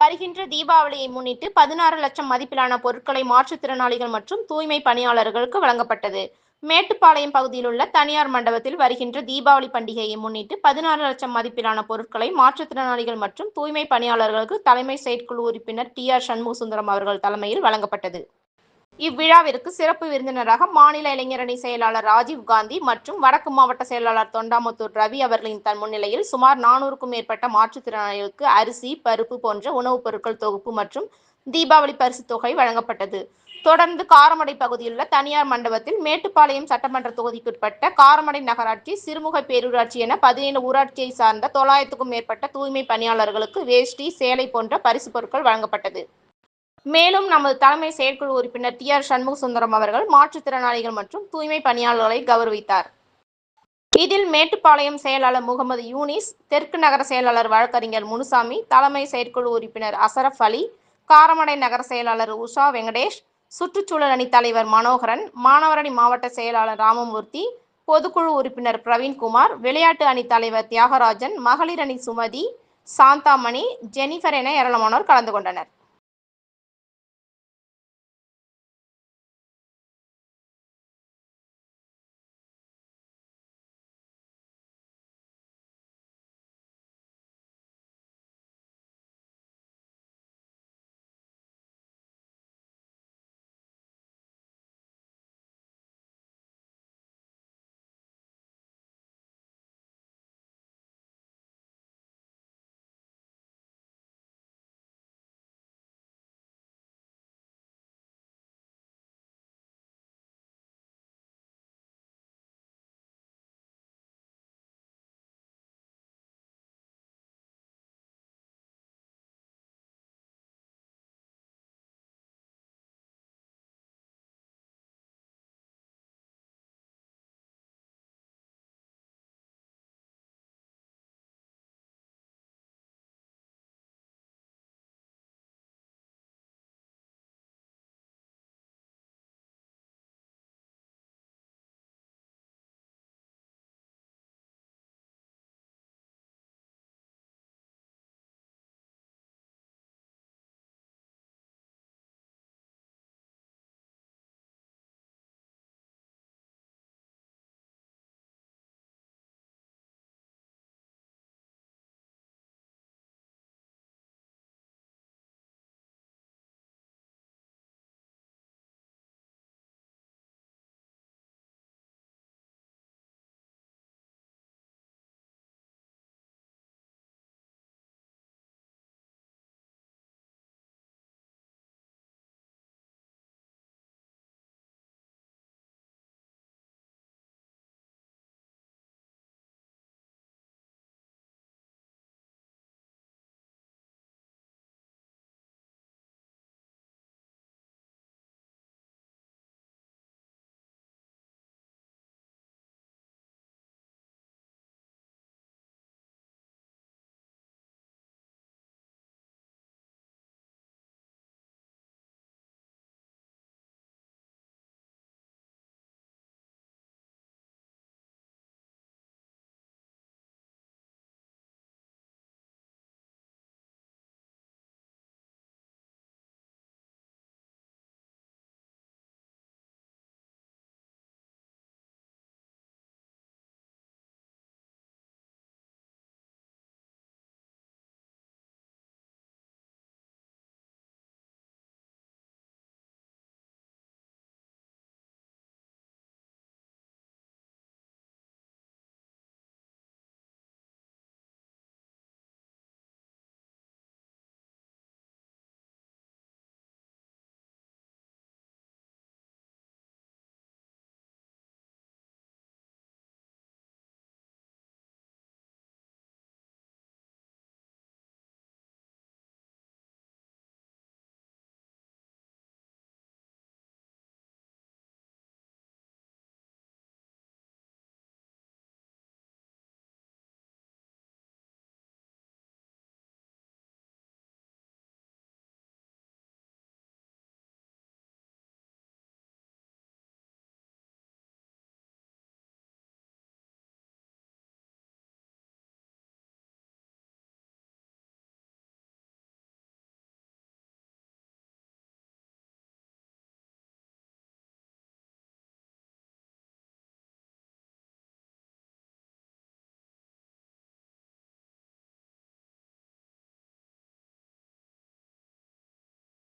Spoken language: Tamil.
வருகின்ற தீபாவளியை முன்னிட்டு பதினாறு லட்சம் மதிப்பிலான பொருட்களை மாற்றுத்திறனாளிகள் மற்றும் தூய்மை பணியாளர்களுக்கு வழங்கப்பட்டது. மேட்டுப்பாளையம் பகுதியில் உள்ள தனியார் மண்டபத்தில் வருகின்ற தீபாவளி பண்டிகையை முன்னிட்டு பதினாறு லட்சம் மதிப்பிலான பொருட்களை மாற்றுத்திறனாளிகள் மற்றும் தூய்மை பணியாளர்களுக்கு தலைமை செயற்குழு உறுப்பினர் டி ஆர் சண்முகசுந்தரம் அவர்கள் தலைமையில் வழங்கப்பட்டது. இவ்விழாவிற்கு சிறப்பு விருந்தினராக மாநில இளைஞரணி செயலாளர் ராஜீவ் காந்தி மற்றும் வடக்கு மாவட்ட செயலாளர் தொண்டாமுத்தூர் ரவி அவர்களின் தன் முன்னிலையில் சுமார் நானூறுக்கும் மேற்பட்ட மாற்றுத்திறனாளிகளுக்கு அரிசி பருப்பு போன்ற உணவுப் பொருட்கள் தொகுப்பு மற்றும் தீபாவளி பரிசு தொகை வழங்கப்பட்டது. தொடர்ந்து காரமடை பகுதியில் உள்ள தனியார் மண்டபத்தில் மேட்டுப்பாளையம் சட்டமன்ற தொகுதிக்குட்பட்ட காரமடை நகராட்சி சிறுமுகை பேரூராட்சி என பதினேழு ஊராட்சியை சார்ந்த தொள்ளாயிரத்துக்கும் மேற்பட்ட தூய்மை பணியாளர்களுக்கு வேஷ்டி சேலை போன்ற பரிசு பொருட்கள் வழங்கப்பட்டது. மேலும் நமது தலைமை செயற்குழு உறுப்பினர் டி ஆர் சண்முக சுந்தரம் அவர்கள் மாற்றுத்திறனாளிகள் மற்றும் தூய்மை பணியாளர்களை கௌரவித்தார். இதில் மேட்டுப்பாளையம் செயலாளர் முகமது யூனிஸ் தெற்கு நகர செயலாளர் வழக்கறிஞர் முனுசாமி தலைமை செயற்குழு உறுப்பினர் அசரப் அலி காரமடை நகர செயலாளர் உஷா வெங்கடேஷ் சுற்றுச்சூழல் அணி தலைவர் மனோகரன் மாணவரணி மாவட்ட செயலாளர் ராமமூர்த்தி பொதுக்குழு உறுப்பினர் பிரவீன்குமார் விளையாட்டு அணி தலைவர் தியாகராஜன் மகளிர் அணி சுமதி சாந்தாமணி ஜெனிஃபர் என ஏராளமானோர் கலந்து கொண்டனர்.